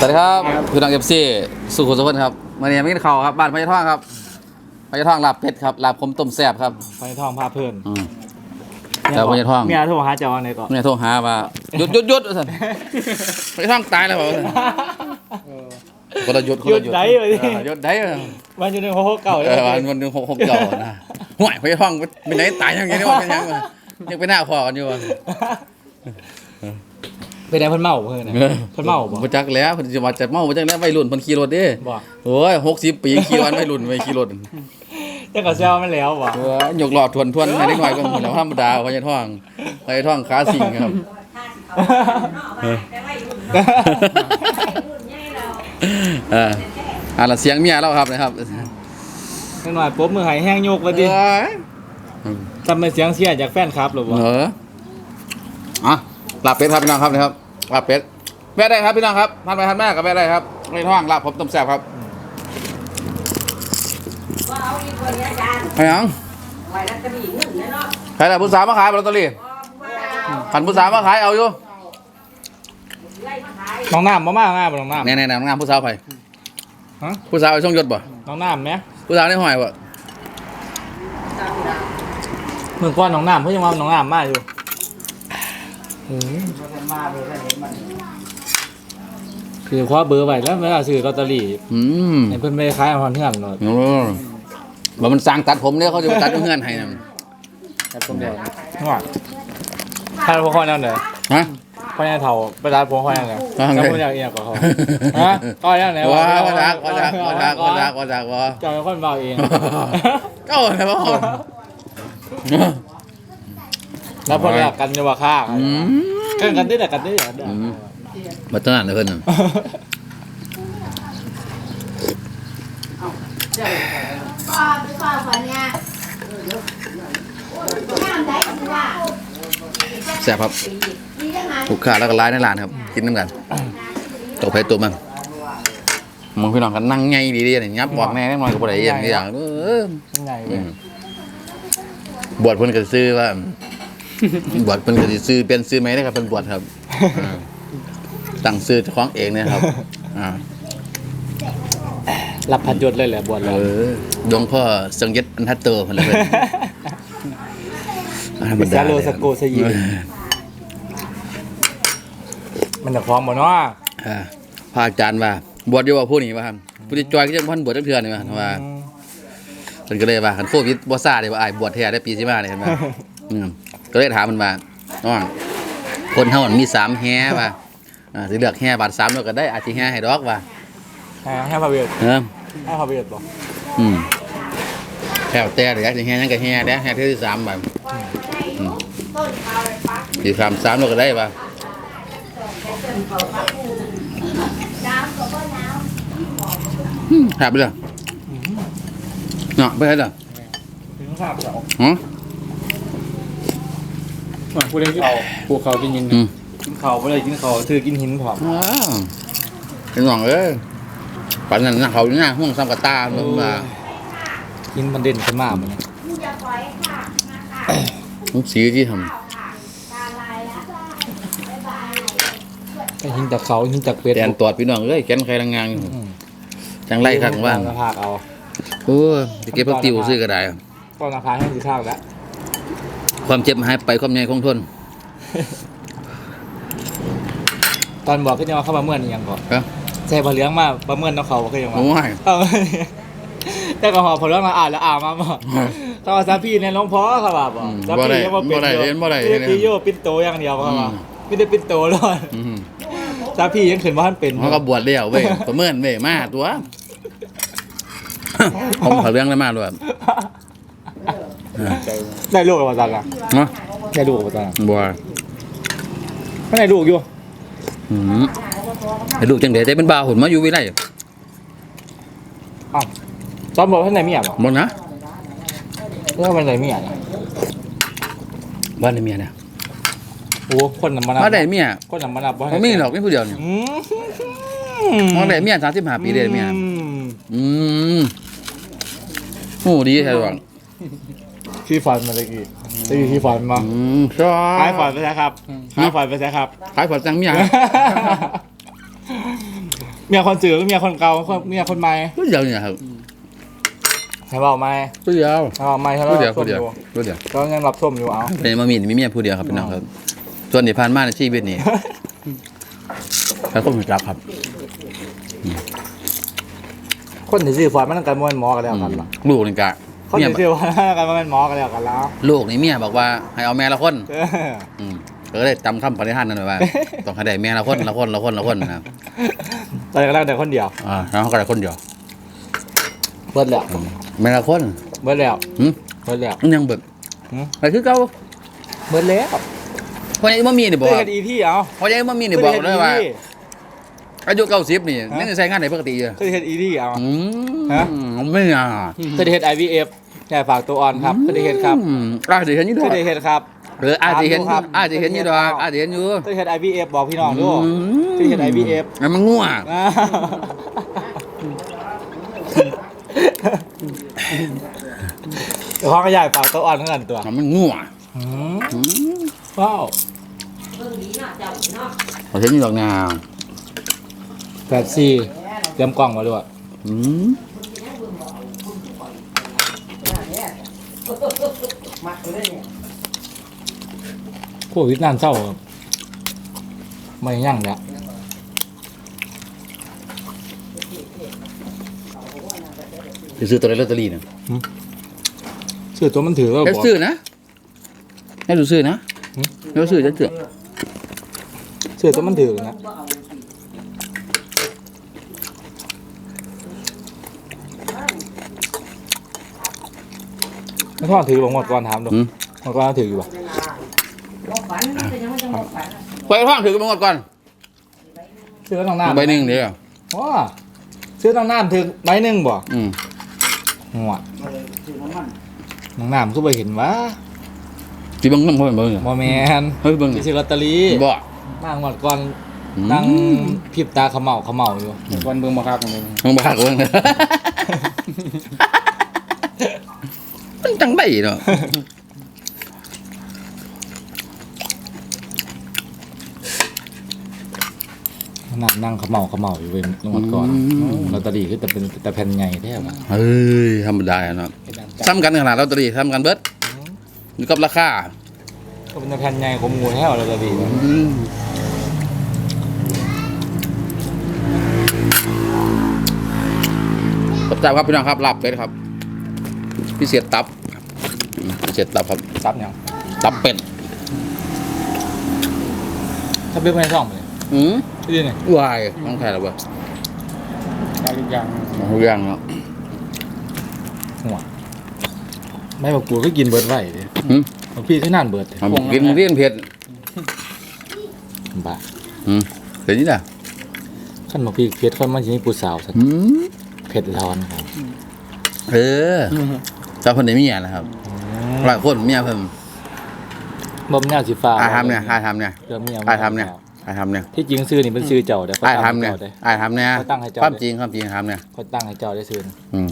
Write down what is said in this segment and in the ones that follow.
สวัสดีครับพี่น้องเอฟซีสุขุมสุขนครับมื่อนี้มากินข้าวครับบ้านพญาท่องครับพญาท่องลาบเป็ดครับลาบผมต้มแซ่บครับไปทองพาเพื่อนอืมแล้วพญาทอง เมียโทรหาเจ้าอันไหนก่อนเนี่ยโทรหาว่าหยุดหยุดหยุดว่าซั่นพญาท่องตายแล้วเปล่าว่าซั่นคนละหยุดคนหยุละดหยุดไหนเลยเออหยุดได้เออวันอยู่ในหัวเก่าเอเลยอวันวันหนึ่งหกหกเก่านะห่วยพญาท่องเป็นไหนตายอย่างเงี้ยนี่ว่าเป็นยังวะยังไปหน้าคอกันอยู่วะ ไปไหนเพิ่นเมาเพิ่นน่ะเพิ่นเมาบ่บ่จักแล้วเพิ่นสิว่าจะเมาบ่จักแล้ววัยรุ่นเพิ่นขี่รถเด้บ่โอ้ย60 ปีขี่วันวัยรุ่นไปขี่รถจังก็แซวมันแล้วบ่เออยกหลอดทวนทวนให้ได้หน่อยก็หมดแล้วธรรมดาพญาท่องพญาท่องขาสิงครับเอออ่าละเสียงเมียเราครับนะครับนิดหน่อยปุ๊บมือหายแห้งโยกว่าติทำเป็นเสียงเสียจากแฟนคลับหรือบ่เอออะลาบเป็ดครับพี่น้องครับนะครับ ลาบเป็ดแม่ได้ครับพี่น้องครับทานไปทานแม่กับแม่ได้ครับในท้องลาบผมต้มแซ่บครับว่าเอาอีกคนนี้อาจารย์ไปยังไว้แล้วก็มีเงินแล้วเนาะใครล่ะผู้สาวมาขายลอตเตอรี่ว่าขันผู้สาวมาขายเอาอยู่ไล่มาขายน้องน้ำบ่มาง่ายบ่น้องน้ำแน่ๆๆงานผู้สาวไปฮะผู้สาวเอาช่องยศบ่น้องน้ำแหมผู้สาวในห้อยบ่เมื่อก่อนน้องน้ำเพิ่นยังว่าน้องน้ำมาอยู่อืม คือคว้าเบอร์ไว้แล้วเวลาซื้อลอตเตอรี่อืมให้เพิ่นไปขายเอาเฮือนเนาะโอ้บ่มันสร้างตัดผมเนี่ยเขาจะมาตัดเงื่อนให้นะแต่ผมเดียวว่าถ้าพวกเขาแนวไหนฮะพ่อแนวเฒ่าไปร้านพวกเขาแนวไหนว่าไงแล้วผมอยากเอียงกว่าเขาฮะก็แนวไหนว้าวว่าจักว่าจักว่าจักว่าจักว่าจักว่าเจ้าเป็นคนเบาเองเก้าอะไรวะ แล้วพออยากกันจะว่าฆ่าอืมกันกันได้แต่กันได้แต่อืมมาตั้งนานเลยเพิ่นน่ะก็ไปขอคนเนี่ยงามได้ก็ว่าแซ่บครับมีทั้งนั้นถูกขาแล้วก็ร้ายในร้านครับ กินน้ำกันตัวไปตัวมันมึงพี่น้องกันนั่งไงดีๆเนี่ยยับบอกแน่แน่นอนกับอะไรอย่างอย่างเออยังไงอืมบวชเพิ่นก็ซื้อว่า บวชเพิ่นก็สิซื้อเป็นซื้อไหมได้ครับเพิ่นบวชครับอ่าตั้งซื้อเจ้าของเองเนี่ยครับอ่ารับพันยศเลยแหละบวชเอแล้วอหลวงพ่อสังเย็ดอันทัตโตเพิ่นเลยเพิ่นธรรมดาซาโลสโกสยิมันจะพร้อมบ่เนาะอ่าพระอาจารย์ว่าบวชอยู่ว่าผู้นี้ว่าครับผู้ที่จอยก็จะพันบวชจักเทื่อนี่ว่าว่าเพิ่นก็เลยว่าคันโควิดบ่ซ่าได้ว่าอ้ายบวชแท้ได้ปีสิมาเนี่ยเห็นบ่อืม ก็เลยถามมันว่าน้องคนเฮามันมีสามแฮว่าอ่าสิเลือกแฮบาท3แล้วก็ได้อาจสิแฮให้ดอกว่าให้ให้พระเวทเออให้พระเวทบ่อืมแล้วแต่เดี๋ยวสิแฮหยังก็แฮเด้อแฮเทื่อที่สามบาทต้นข้าวเลยปักสิสามสามแล้วก็ได้ว่าน้ำก็บ่น้อืมหาไปเลยเนาะไปให้เด้อถึงทราบแล้วฮะ ว่าผู้ใดกินเขาผู้เขากินหินอืม กินเขาผู้ใดกินเขาถือกินหินพร้อมว้าวเป็นหวังเอ้ยปันนั้นนะเขาอยู่หน้าห้องซ้ำกับตาลงมาหินมันเด่นขึ้นมาบ่เนี่ยำมึงจะปล่อยค่ะนะคะลูกสีที่ทตาลายแล้วบ๊ายบายแต่หินจากเขาหินจากเป็ดำแตนตอดพี่น้องเอ้ยแขนใครลังงานอยู่จังไรข้างว่างต้นผากเอา โอ้ยจะเก็บพักติวซื้อก็ได้ต้นผากให้สิข้าวแล้ว ความเจ็บหายไปความใหญ่คงทนตอนบอกก็จะมาเข้ามาเมื่อนอีหยังก่อนครับใช่พอเลี้ยงมาประเมินน้องเขาก็ยังมาโอ้ยเอาแต่ก็หอพอเลี้ยงมาอ่านแล้วอ่านมาบอกเขาว่าซาพี่ในร้องเพอเขาว่าบอกอืมซาบ่พี่ได้ยังว่าเป็นบ่ได้เห็นบ่ได้เรียกพี่โยปินโตอย่างเดียวเขาว่าอืมไม่ได้ปินโตเลยอืมซาพี่ยังขึ้นว่าท่านเป็นเขาก็บวชแล้วเว้ยประเมินเว้ยมาตัวผมเขาเรื่องได้มากด้วย ได้ลูกกับอาจารย์ละเนาะได้ลูกกับอาจารย์บัวไม่ได้ลูกอยู่อืมให้ลูกจังเด๋ได้เป็นบ่าวหุ่นมาอยู่วิไลอ้าวตอนบอกท่านไหนเมียหรอบ่นะเรื่องมันไหนเมียเนี่ยบ้านในเมียเนี่ยโอ้คนนำมานับมาได้เมียคนนำมานับว่าบ่มีหรอกมีผู้เดียวนี่อืมมาได้เมีย35ปีได้เมียอืมอืมโอ้ดีแท้หวัง ที่ฝันมาตะกี้จะอยู่ที่ฝันมาอืมชอบหายฝันไปใช่ครับหายฝันไปใช่ครับ ขายผัดจังเมียเมียคนสื่อก็เมียคนเก่าคนเมียคนใหม่ผู้เดียวเนี่ยครับให้บอกไหมผู้เดียวให้บอกไหมให้เราผู้เดียวส้ผู้มเดีอยวยู่ผู้เดียวเรายังรับส้มอยู่เอาเป็นมามีมีเมียผู้เดียวครับพี่น้องครับ ส่วนที่ผ่านมาในชีวิตนี้แล้วก็มีรักครับ คนที่ซื้อฟอร์ดมันต้องการมันหมอกันแล้วกันล่ะลูกนี่กะ คนเมียที่ซื้อฟอร์ดมันต้องการมันหมอกันแล้วกันแล้วลูกนี่เมียบอกว่าให้เอาแม่ละคนเอออืมก็เลยจำคำปฏิหารนั้นไว้ว่า ต้องให้ได้แม่ละคนละคนละคนละคนนะครับตอนนี้ก็ได้แต่คนเดียวอ่าแล้วเขาก็ได้คนเดียวเบิดแล้วอืมแม่ละคนเบิดแล้วหืมเบิดแล้ว มันยังเบิดหืมอะไรคือเก่าเบิดแล้วเพราะยังบ่มีนี่บเคอกยเห็นอีพี่เอาเพราะยังบ่มีนี่บอกเลยว่าเคยอายุเก้าสิบนี่ยังใช้งานไหนปกติอยู่เห็นอีพี่เอา อืมฮะ ไม่อะเคยเห็น IVF แค่ฝากตัวอ่อนครับเคยเห็นครับอืมอาจจะเห็นอยู่ดเคอกยเห็นครับเอออาจจะเห็นครับ อาจจะเห็นอยู่ดอกอาจจะเห็นอยู่เคยเห็น IVF บอกพี่น้องดูอืมเคยเห็น IVF แล้วมันง่วงอ่าเดี๋ยวพ่อก็ใหญ่ฝากตัวอ่อนเท่ากันตัวแล้วมันง่วงอืมอืมว้าวเบิ่งดีเนาะเจ้าเนาะเขาเห็นอยู่ดอกงาแปดสี่เตรียมกล่องมาด้วยอืม โควิดนานเศร้าครับไม่ยั่งแล้วจะซื้อตัวในลอตเตอรี่นะซื้อตัวมันถือว่าให้บอก ซื้อนะให้ดูซื้อนะหืมให้ดูซื้อจะซื้อซื้อตัวมันถือนะ ไม่ทอดถือบอกหมดก่อนถามดูอืมหมดก่อนถืออยู่ป่ะบ่ฝันเป็นยังไงจังบ่ฝันไปห้องถือกันมาก่อนซื้อน้องน้ำใบหนึ่งเดียวว้าซื้อน้องน้ำถือใบหนึ่งบ่อืมหัวน้องน้ำก็ไปเห็นว่าที่เบังน้ำเพิ่มเบิ่งบอแมนเฮ้ยเบิ่งไปซื้อลอตเตอรี่บ่นั่งหมดก่อนอืมนั่งพริบตาเขมเหลาเขมเหลาอยู่วันเบิ่งบ่คักเลยมึงบ้ากูเบิ่งเลย มันจังได้เนาะนั่งนั่งเขมเหลาเขมเหลาอยู่เว้ยลงหมดก่อนลอตเตอรี่ก็แต่เป็นแต่แผ่นใหญ่แท้ว่ะเฮ้ยธรรมดาเนาะซ้ำกันขนาดลอตเตอรี่ซ้ำกันเบิดอยู่กับราคาก็เป็นแต่แผ่นใหญ่ของหมูแท้ว่ะลอตเตอรี่อืมตับจ้าครับพี่น้องครับลาบเป็ดครับ พิเศษตับอืมพิเศษตับครับซับยังตับเป็ดถ้าเป็นไม่ซ่องไปเลยอืมที่นี่วายต้องใช่หรอเปล่าได้ทุกอย่างทุกอย่างเนาะหัวไม่บอกกูก็กินเบิร์ดไว้เลยอืมบอกพี่ขนาดเบิร์ดเลยมันกินเรียนเผ็ดบ้าอืมเดี๋ยวนี้นะขั้นบอกพี่เพชรขั้นมันจะมีปูสาวสักอืมเพชรร้อนครับเออ เจ้าคนนี้มีอย่างนะครับหลายคนเมียเพิ่มบ่มหน้าสีฟ้าอาทำเนี่ยอาทำเนี่ยเรื่องเมียอาทำเนี่ยอาทำเนี่ยที่จริงซื้อนี่เป็นซื้อเจ้าแต่เขาอาตั้งทำให้เนี่ยเจ้าได้อาทำเนี่ยเขาตั้งให้เจ้าความจริงความจริงทำเนี่ยเขาตั้งให้เจ้าได้ซื้ออืม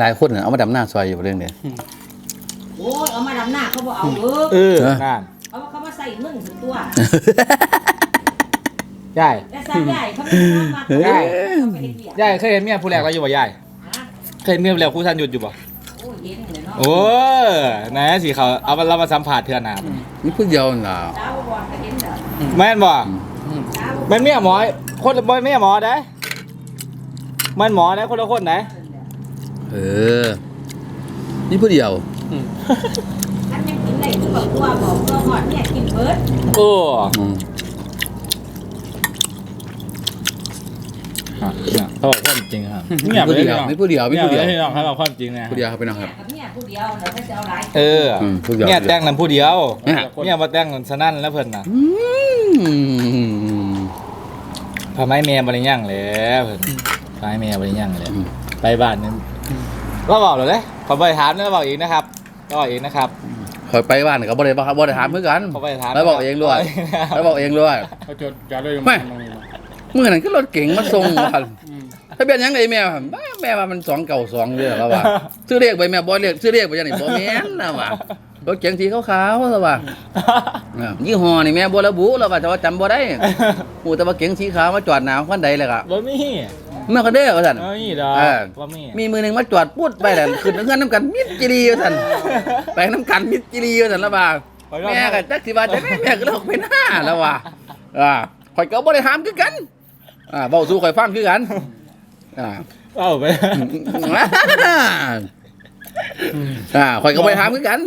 หลายๆคนเนี่ยเอามาดำหน้าซอยอยู่เรื่องเดียวโอ้ยเอามาดำหน้าเขาบ่เอาเด้อเออเออนั่นเอามาเขามาใส่มึงถึงตัวยายแต่ใส่ใหญ่เขาไม่ทำมาเขาไม่ได้เกียรยายเคยเห็นเมียผู้แรกเราอยู่บ่ยายฮะเคยเห็นเมียผู้แรกผู้ทันหยุดอยู่บ่โอ้ยเย็นเลยเนาะโอ้ไหนสิเขาเอามาเรามาสัมผัสเถื่อนหนานี่พูดเดียวน่ะดาวบอลก็เห็นเด้อแม่นบ่ดาวแม่นเมียหมอคนละบ่แม่หมอได้แม่นหมอได้คนละคนไหนเออ นี่พูดเดียวอันยังกินได้คือแบบตัวบอกตัวหอดเนี่ยกินเบิร์ดโอ้ เขาบอกความจริงครับไม่พูดเดียวไม่พูดเดียวไม่พูดเดียวพี่น้องเขาบอกความจริงนะพูดเดียวครับพี่น้องครับเนี่ยผู้เดียวเดี๋ยวเขาจะเอาหลายเออเนี่ยแต่งนั้นผู้เดียวเนี่ยเนี่ยมาแต่งสนั่นแล้วเพิ่นน่ะอืมพาไม้แม่บริย่างแล้วเพิ่นพาไม้แม่บริย่างแล้วไปบ้านนึงเราบอกเลยเลยขอไปถามแล้วบอกอีกนะครับเราบอกอีกนะครับคอยไปบ้านก็บ่ได้บ่บ่ได้ถามเหมือนกันเขาไปถามแล้วบอกเองด้วยแล้วบอกเองด้วยเขาจดจอดเลยไม่ตรง มื่อนั้นก็รถเก๋งมาส่งกันถ้าเป็นหยังไงแม่ว่าบ้าแม่ว่ามันสองเก่าสองเรื่องแล้วว่ะซื้อเรียกไปแม่บ่เรียกซื้อเรียกไปยังนี่บ่แม่นนะว่ะรถเก๋งสีขาวๆแล้วว่าอ่ายี่ห้อนี่แม่บ่ระบุแล้วว่าแต่ว่าจำบ่ได้ฮู้แต่ว่าเก๋งสีขาวมาจอดหน้าคันใดเลยก็บ่มีเมื่อก็เด้อว่าซั่นบ่มีดอกเออบ่มีมีมือหนึงมาจอดปุ๊ดไปแล้วขึ้นเงินน้ำกันมิดจิรีว่าซั่นไปน้ำกันมิดจิรีว่าซั่นแล้วว่าแม่ก็จักสิว่าจะได้แม่ก็เลิกไปหน้าแล้วว่าอ่าข่อยก็บ่ได้ห้ามคือกัน อ่าเว้าสู่ข่อยฟังคือกัน อ่าเอาไปอ่าข่อยก็ไปถามคือกัน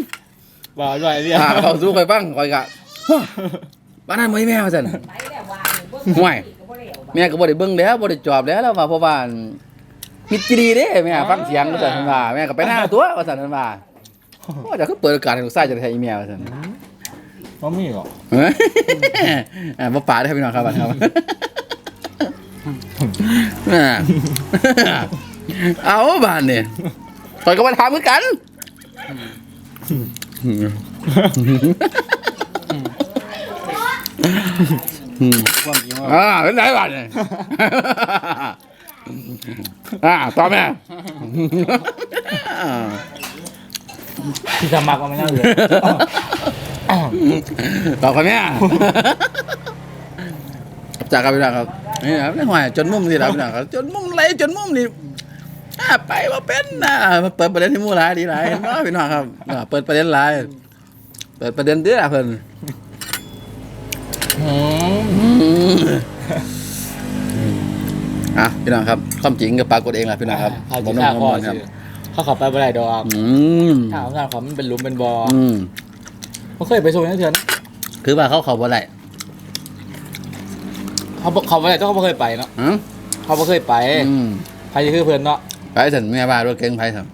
บ่ด้วยเรียอ่าเขาสู้ข่อยฟังข่อยก็บ้านนั้นบ่มีแม่ว่าซั่นไปแล้วว่าเบิ่งห่วยก็บ่ได้เอาแม่ก็บ่ได้เบิ่งแล้วบ่ได้จอบแล้วแล้วว่าเพราะว่ามิตรดีเด้แม่ฟังเสียงว่าซั่นเพิ่นว่าแม่ก็ไปหน้าตัวว่าซั่นเพิ่นว่าโอ้จะคือเปิดโอกาสให้ลูกชายจะได้ใช้อีเมลว่าซั่นบ่มีหรอกเอ้ยอ่าบ่ปาได้อพี่น้องครับบัดครับ อ่าเอาบ้านนี่ข่อยก็มาถามคือกันความจริงว่าอ่าเป็นไรบ้านเนี่ยอ่าต่อแม่ที่สมัครมาไม่น่าเลยต่อครับแม่จากกันไปแล้วครับ นี่ครับนี่หอยจนมุมนี่แหละพี่น้องครับจนมุมไรจนมุมนี่อ่าไปว่าเป็นนะเปิดประเด็นที่มู่ร้ายดีไรเห็นไหมพี่น้องครับอ่าเปิดประเด็นไรเปิดประเด็นเด้อเพิ่นอืมอะพี่น้องครับความจริงก็ปรากฏเองแหละพี่น้องครับเขาบ่จะน้ฆ่าองพ่อครับสิเขาขับไปบ่ได้ดอกอืมถ้าเอางานเขามันเป็นหลุมเป็นบ่ออืมบ่เคยไปส่งนักเรียนคือว่าเขาเขาบ่ได้ เขาบ่เขาบ่ได้ต้องเขาบ่เคยไปเนาะฮะเขาบ่เคยไปอืมใครจะคือเพิ่นเนาะไปสันแม่บ้านรถเก๋งไผ่สัน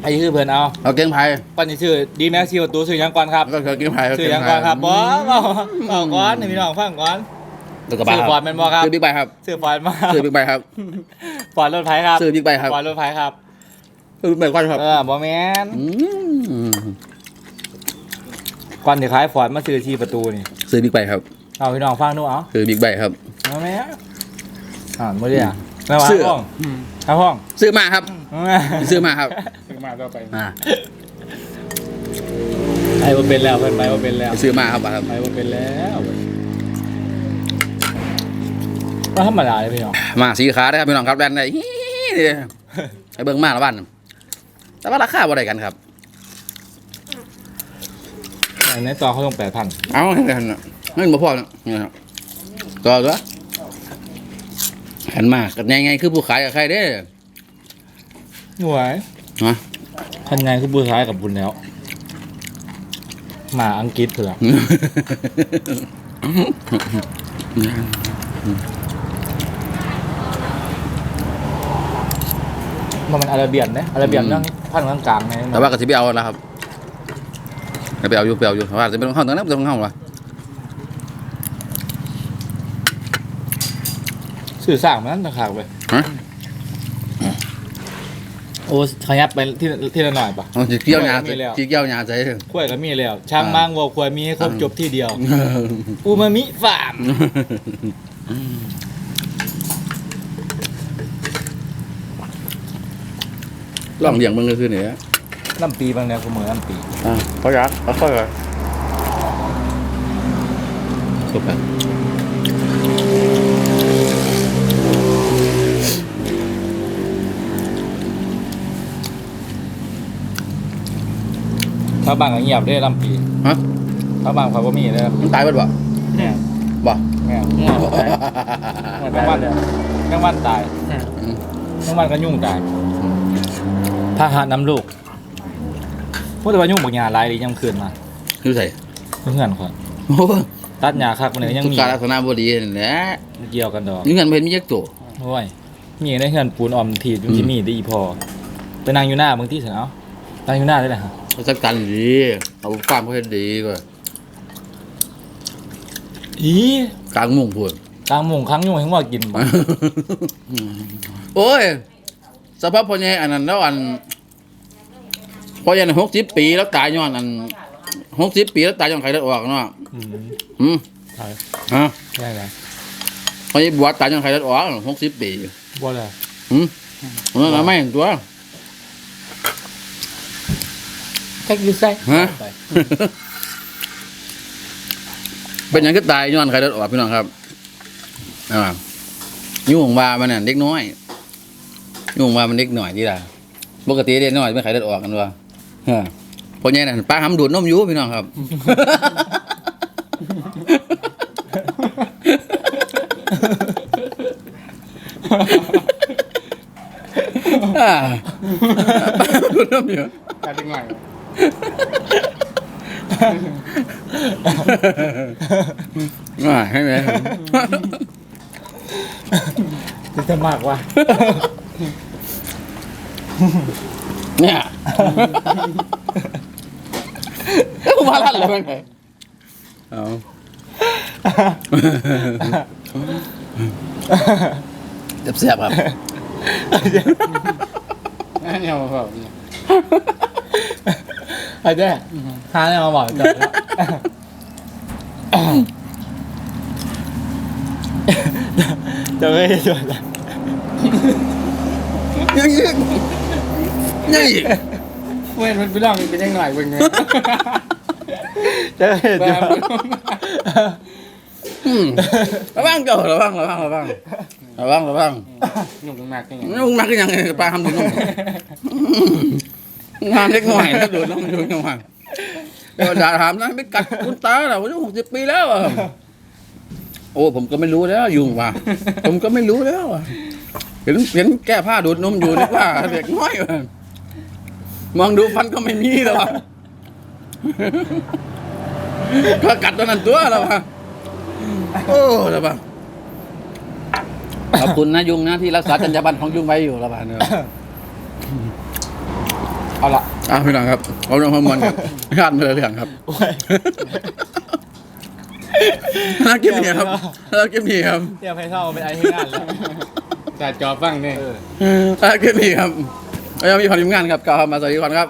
ใครจะคือเพิ่นเอาเอาเก๋งไผ่ก่อนนี้ชื่อดีแม็กซี่ประตูชื่อหยังก่อนครับก็เก๋งไผ่ชื่อหยังก่อนครับบ่บ่บ่ก่อนนี่พี่น้องฟังก่อนตัวกระบะชื่อคฟอรัร์ดแม่นบ่ครับซื้อบิ๊กไบค์ครับชื่อฟอร์ดมาซื้อบิ๊กไบค์ครับฟอร์ดรถไฟครับซื้อบิ๊กไบค์ครับฟอร์ดรถไฟครับซื้อบิ๊กไบค์ก่อนครับเออบ่แม่นอืมก่อนสิขายฟอร์ดมาซื้อที่ประตูนี่ซื้อบิ๊กไบค์ครับเอาพี่น้องฟังดูเอาซื้อบิ๊กไบค์ครับ เอาแม่อ่านบ่ได้อะแม่ว่าชื่อห้องครับห้องซื้อมาครับ ซื้อมาครับซื้อมาต่อไปอ่าไปบ่เป็นแล้วเพิ่นไปบ่เป็นแล้วซื้อมาครับครับ ไปบ่เป็นแล้วก็ธรรมดาเลยพี่น้องมาสีขาได้ครับพี่น้องครับแดนไหนฮี้นี่ไอ้เบิ้งมาละบ้านแต่ว่าราคาบ่ได้กันครับในตอนเขาลงแปดพันเอาให้กันนะเงินบ่พอนะนี่ครับต่อตัว หันมากันยังไงคือผู้ขายกับใครเด้อหน่วยฮะคันไงคือบูซ้ายกับบุญแล้วหมาอังกฤษเถอะมันมันอาราเบียนเนี่ยอาราเบียนนั่งพันกลางกลางๆเนี่ยแต่ว่าก็สิไปเอาแล้วครับไปเอาอยู่ไปเอาอยู่เพราะว่าจะเป็นของเฮาตรงนั้นเป็นของเฮาล่ะ สื่อสารมันต่างหากไปฮะโอ้ขยับไปที่ที่ละหน่อยปะ เอาสิเกี่ยวหญ้ามีแล้ว สิเกี่ยวหญ้าใส่กล้วยก็มีแล้วช่างมางวัวควายมีให้ครบจบที่เดียว อูมามิฟาร์มลองเลี้ยงเบิ่งก็คือนี่แหละลำปีบางแนวกูมือลำปีอ่าเขาอยากเอาค่อยๆ จบแล้ว ถ้าบางก็เงียบได้ลำปีฮะถ้าบางเขาก็มีเลยมันตายเบิดบ่เนี่ยบ่เนี่ยเนี่ยแมงวันแมงวันตายแมงวันก็ยุ่งตายพาหาน้ำลูกพูดแต่ว่ายุ่งบางอย่างหลายดียังคืนมาคือใส่เพื่อนคนโอ้ยตัดหญ้าคักมันเลยยังสุมีขาลักษณะบ่ดีนั่นแหละเกี่ยวกันดอกนี่เงินบ่เห็นมีจักตัวโอ้ยมีได้เงินปูนออมทีดมันจะมีได้อีพอไปนั่งอยู่หน้าบางที่เสนาะนั่งอยู่หน้าได้เลยฮะ เขาจัดการดีเอาฟาร์มเขาเฮ็ดดีกว่าอีกลางมุ่งพูดกลางหมุงครั้งยุ่งให้ว่ากินบ่โอ้ยสภาพพ่อใหญ่อันนั้นแล้วอันพ่อใหญ่หกสิบปีแล้วตายย้อนอันหกสิบปีแล้วตายย้อนไข้เลือดออกเนาะอืมอืมใช่ฮะใช่เลยพ่อใหญ่บวชตายย้อนไข้เลือดออกหกสิบปีบ่เลยอืมนั่นนะไม่เห็นตัว แค่อยู่ใส่ฮะ เป็นหยังก็ตายย้อนใครเลือดออกพี่น้องครับอ่ายุ่งว่ามันน่ะเด็กน้อยยุ่งว่ามันเด็กหน่อยที่ละปกติเด็กน้อยไม่ใครเลือดออกกันวะฮะเพราะงี้น่ะป้าหำดูดนมอยู่พี่น้องครับ อ่าป้าหำดูดนมอยู่ กลายเป็นหน่ อยอ่าให้ไหมจะมากว่ะเนี่ยแล้วกูมาลั่นเลยมั้งไงเอาเสียบๆครับนั่นยังมาแบบนี้ ไอ้เด้หาเนี่ยมาบอกจัดแล้วจะไม่ได้ชวนละยังอีกยังอีกเว้นมันเป็นเรื่องเป็นยังหน่อยเป็นไงจะไม่ได้ชวนอืมระวังเจ้าระวังระวังระวังระวังระวังหนุ่มมากยังไงนุ่งนักก็ยังไงปลาทำดูนุ่ง งานเล็กหน่อยนะดูน้องดูน้องมาเดี๋ยวด่าถามนะไม่กัดคุณตาเหรออายุหกสิบปีแล้วอะโอ้ ผมก็ไม่รู้แล้วยุงว่ะผมก็ไม่รู้แล้วอะเห็นเห็นแก้ผ้าดูดนมอยู่นึกว่าเด็กน้อยว่ะมองดูฟันก็ไม่มีแล้วว่ะก็กัดตัวนั้นตัวแล้วว่ะโอ้แล้วว่ะขอบคุณนะยุงนะที่รักษาจรรยาบรรณของยุงไว้อยู่แล้วว่ะเนี่ย เอาละอะพี่น้องครับเอาเรื่องความมันครับญาติมาเลยเรื่องครับโอ้ยน่าเก็บนี่ครับน่าเก็บนี่ครับเตรียมให้เท่าเป็นไอ้ให้งานแล้วจ่าจอฟังเนี่ยเออน่าเก็บนี่ครับแล้วยังมีความทีมงานครับกล่าวคำมาสวัสดีก่อนครับ